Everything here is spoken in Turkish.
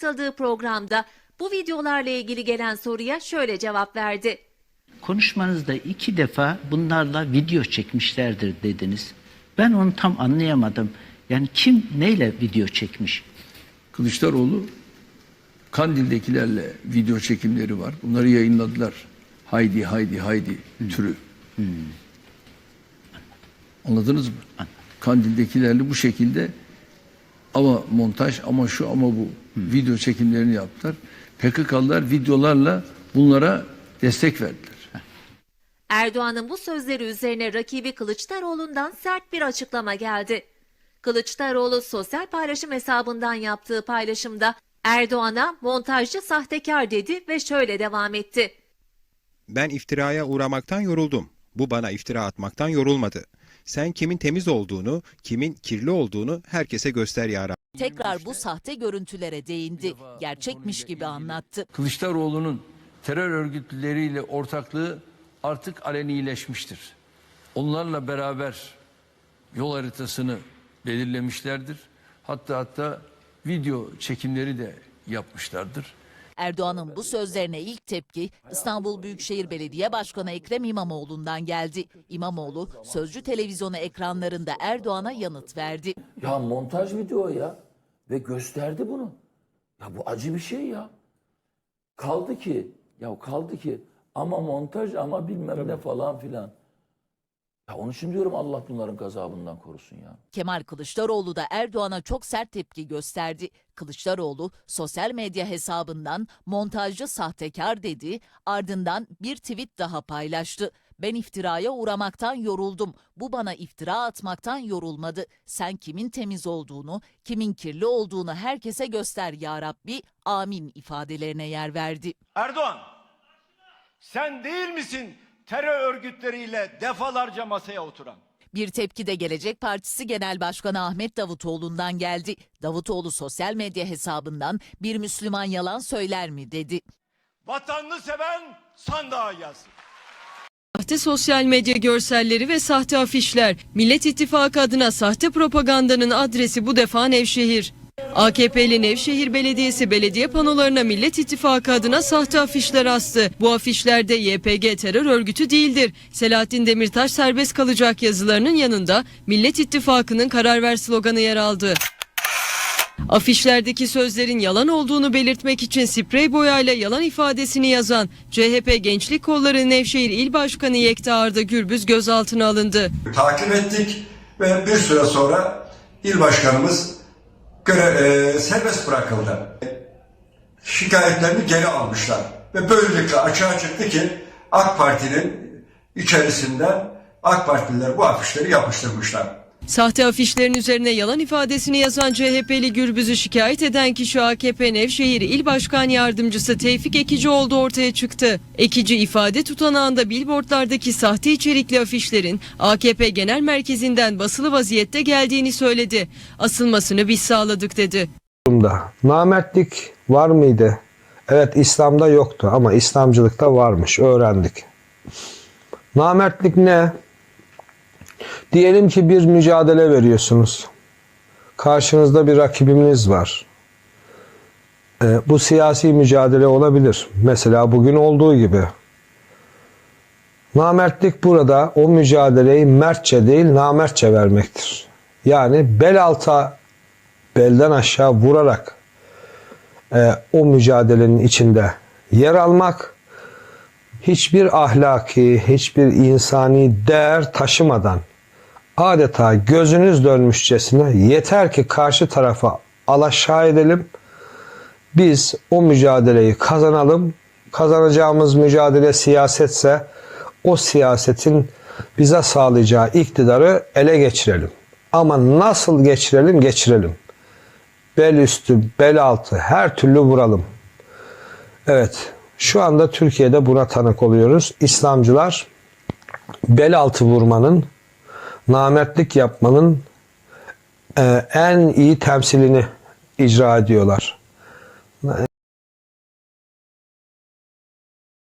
katıldığı programda bu videolarla ilgili gelen soruya şöyle cevap verdi. Konuşmanızda iki defa bunlarla video çekmişlerdir dediniz. Ben onu tam anlayamadım. Yani kim neyle video çekmiş? Kılıçdaroğlu Kandil'dekilerle video çekimleri var. Bunları yayınladılar. Haydi haydi haydi türü. Anladınız mı? Kandil'dekilerle bu şekilde ama montaj ama şu ama bu video çekimlerini yaptılar. PKK'lılar videolarla bunlara destek verdiler. Erdoğan'ın bu sözleri üzerine rakibi Kılıçdaroğlu'ndan sert bir açıklama geldi. Kılıçdaroğlu sosyal paylaşım hesabından yaptığı paylaşımda Erdoğan'a montajcı sahtekar dedi ve şöyle devam etti. Ben iftiraya uğramaktan yoruldum. Bu bana iftira atmaktan yorulmadı. Sen kimin temiz olduğunu, kimin kirli olduğunu herkese göster ya Rabbi. Tekrar bu sahte görüntülere değindi. Gerçekmiş gibi anlattı. Kılıçdaroğlu'nun terör örgütleriyle ortaklığı artık alenileşmiştir. Onlarla beraber yol haritasını belirlemişlerdir. Hatta hatta video çekimleri de yapmışlardır. Erdoğan'ın bu sözlerine ilk tepki İstanbul Büyükşehir Belediye Başkanı Ekrem İmamoğlu'ndan geldi. İmamoğlu Sözcü televizyonu ekranlarında Erdoğan'a yanıt verdi. Ya montaj video ya. Ve gösterdi bunu. Ya bu acı bir şey ya. Kaldı ki, ya kaldı ki ama montaj ama bilmem ne falan filan. Ya onun için diyorum Allah bunların gazabından korusun ya. Kemal Kılıçdaroğlu da Erdoğan'a çok sert tepki gösterdi. Kılıçdaroğlu sosyal medya hesabından montajcı sahtekar dedi, ardından bir tweet daha paylaştı. Ben iftiraya uğramaktan yoruldum. Bu bana iftira atmaktan yorulmadı. Sen kimin temiz olduğunu, kimin kirli olduğunu herkese göster ya Rabbi. Amin ifadelerine yer verdi. Erdoğan, sen değil misin terör örgütleriyle defalarca masaya oturan? Bir tepki de Gelecek Partisi Genel Başkanı Ahmet Davutoğlu'ndan geldi. Davutoğlu sosyal medya hesabından bir Müslüman yalan söyler mi dedi. Vatanını seven sandığa yazsın. Sahte sosyal medya görselleri ve sahte afişler. Millet İttifakı adına sahte propagandanın adresi bu defa Nevşehir. AKP'li Nevşehir Belediyesi belediye panolarına Millet İttifakı adına sahte afişler astı. Bu afişlerde YPG terör örgütü değildir. Selahattin Demirtaş serbest kalacak yazılarının yanında Millet İttifakı'nın karar ver sloganı yer aldı. Afişlerdeki sözlerin yalan olduğunu belirtmek için sprey boyayla yalan ifadesini yazan CHP Gençlik Kolları Nevşehir İl Başkanı Yekta Arda Gürbüz gözaltına alındı. takip ettik ve bir süre sonra il başkanımız göre, e, serbest bırakıldı. Şikayetlerini geri almışlar ve böylelikle açığa çıktı ki AK Parti'nin içerisinde AK Partililer bu afişleri yapıştırmışlar. Sahte afişlerin üzerine yalan ifadesini yazan CHP'li Gürbüz'ü şikayet eden kişi AKP Nevşehir İl Başkan Yardımcısı Tevfik Ekici olduğu ortaya çıktı. Ekici ifade tutanağında billboardlardaki sahte içerikli afişlerin AKP Genel Merkezi'nden basılı vaziyette geldiğini söyledi. Asılmasını biz sağladık dedi. Namertlik var mıydı? Evet İslam'da yoktu ama İslamcılıkta varmış. Öğrendik. Namertlik ne? Diyelim ki bir mücadele veriyorsunuz. Karşınızda bir rakibiniz var. Ee, bu siyasi mücadele olabilir. Mesela bugün olduğu gibi. Namertlik burada o mücadeleyi mertçe değil namertçe vermektir. Yani bel alta belden aşağı vurarak e, o mücadelenin içinde yer almak hiçbir ahlaki, hiçbir insani değer taşımadan adeta gözünüz dönmüşçesine yeter ki karşı tarafa alaşağı edelim. Biz o mücadeleyi kazanalım. Kazanacağımız mücadele siyasetse o siyasetin bize sağlayacağı iktidarı ele geçirelim. Ama nasıl geçirelim? Geçirelim. Bel üstü, bel altı her türlü vuralım. Evet, şu anda Türkiye'de buna tanık oluyoruz. İslamcılar bel altı vurmanın, namertlik yapmanın e, en iyi temsilini icra ediyorlar.